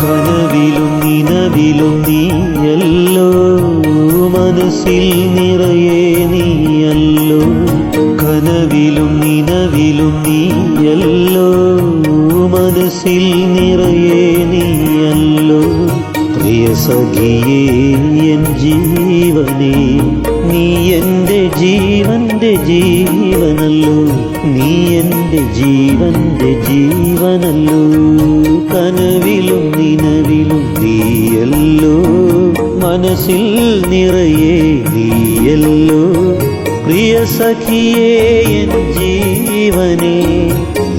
കനവിലും നിലവിലും നീയല്ലോ മനസ്സിൽ നിറയെ നീയല്ലോ. കനവിലും നിലവിലും നീയല്ലോ. മനസ്സിൽ നിറയെ നീയല്ലോ. പ്രിയ സഖിയേ എൻ ജീവനേ. നീ എന്റെ ജീവന്റെ ജീവനല്ലോ. നീ എന്റെ ജീവന്റെ ജീവനല്ലോ. കനവിലും നിലവിലും നീയല്ലോ. മനസ്സിൽ നിറയെ പ്രിയ സഖിയേ എൻ ജീവനേ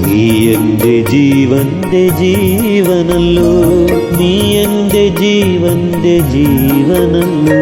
നീ എന്റെ ജീവന്റെ ജീവനല്ലോ. നീ എന്റെ ജീവന്റെ ജീവനല്ലോ.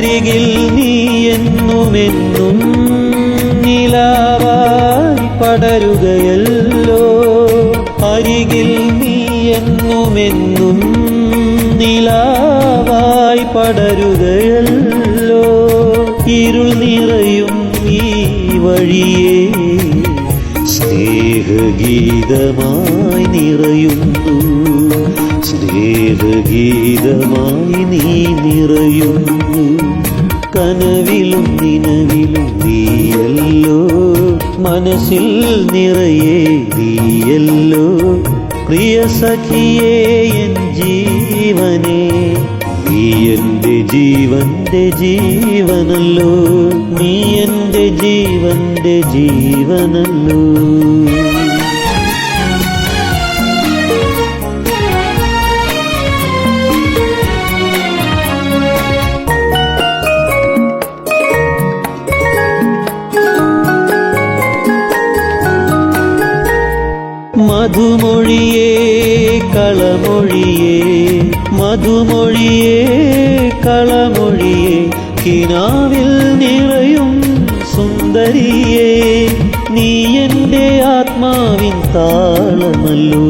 അരികിൽ നീ എന്നുമെന്നും നിലാവായി പടരുകയല്ലോ. അരികിൽ നീ എന്നുമെന്നും നിലാവായി പടരുകയല്ലോ. ഇരുൾ നിറയും ഈ വഴിയെ സ്നേഹഗീതമായി നിറയുന്നു. സ്നേഹഗീതമായി നീ നിറയുന്നു? കനവിലും നിലവിലും നീയല്ലോ. മനസ്സിൽ നിറയെ നീയല്ലോ. പ്രിയ സഖിയേ എൻ ജീവനേ നീ എന്റെ ജീവന്റെ ജീവനല്ലോ. നീ എന്റെ ജീവന്റെ ജീവനല്ലോ. മധുമൊഴിയേ കളമൊഴിയേ മധുമൊഴിയേ കളമൊഴിയേ കിനാവിൽ നിറയും സുന്ദരിയേ നീ എന്റെ ആത്മാവിൻ താളമല്ലോ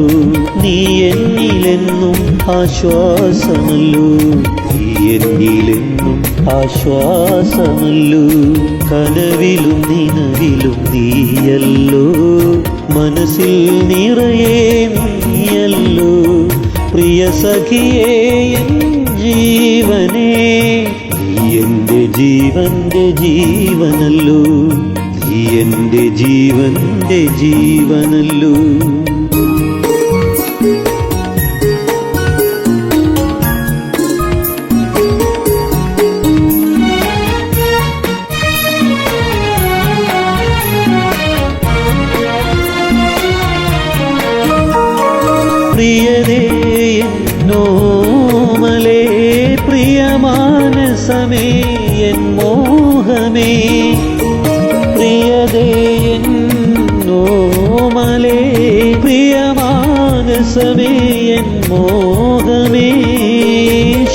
നീ എന്നിലെന്നും ആശ്വാസമല്ലോ നീ എന്നിലെന്നും ആശ്വാസമല്ലോ കനവിലും നിലവിലും നീയല്ലോ. മനസ്സിൽ നിറയേ നീയല്ലോ പ്രിയ സഖിയേ ജീവനേ. എന്റെ ജീവന്റെ ജീവനല്ലോ നീ എന്റെ ജീവനല്ലോ. പ്രിയതേ എന്നോമലേ പ്രിയമാനസമേ എൻ മോഹമേ. പ്രിയതേ എന്നോമലേ പ്രിയമാനസമേ എൻ മോഹമേ.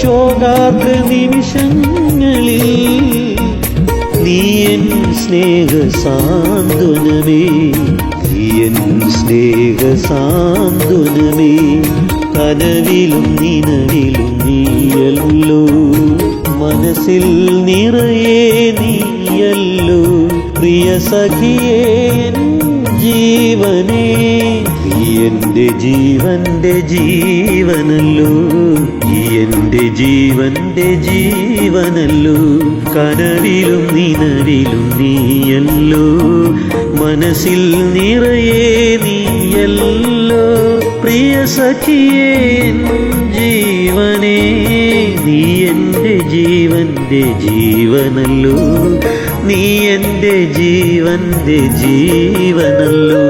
ശോകാർദ്ര നിമിഷങ്ങളിൽ നീ എൻ സ്നേഹ സാന്ത്വനമേ നീ എൻ സ്നേഹ സാന്ത്വനമേ കനവിലും നിനവിലും നീയല്ലോ. മനസ്സിൽ നിറയെ നീയല്ലോ. പ്രിയ സഖിയേ എന്റെ ജീവന്റെ ജീവനല്ലോ. നീ എന്റെ ജീവന്റെ ജീവനല്ലോ. കനവിലും നിലവിലും നീയല്ലോ. മനസ്സിൽ നിറയെ നീയല്ലോ. പ്രിയ സഖിയേ ജീവനേ നീ എന്റെ ജീവന്റെ ജീവനല്ലോ. നീ എന്റെ ജീവന്റെ ജീവനല്ലോ.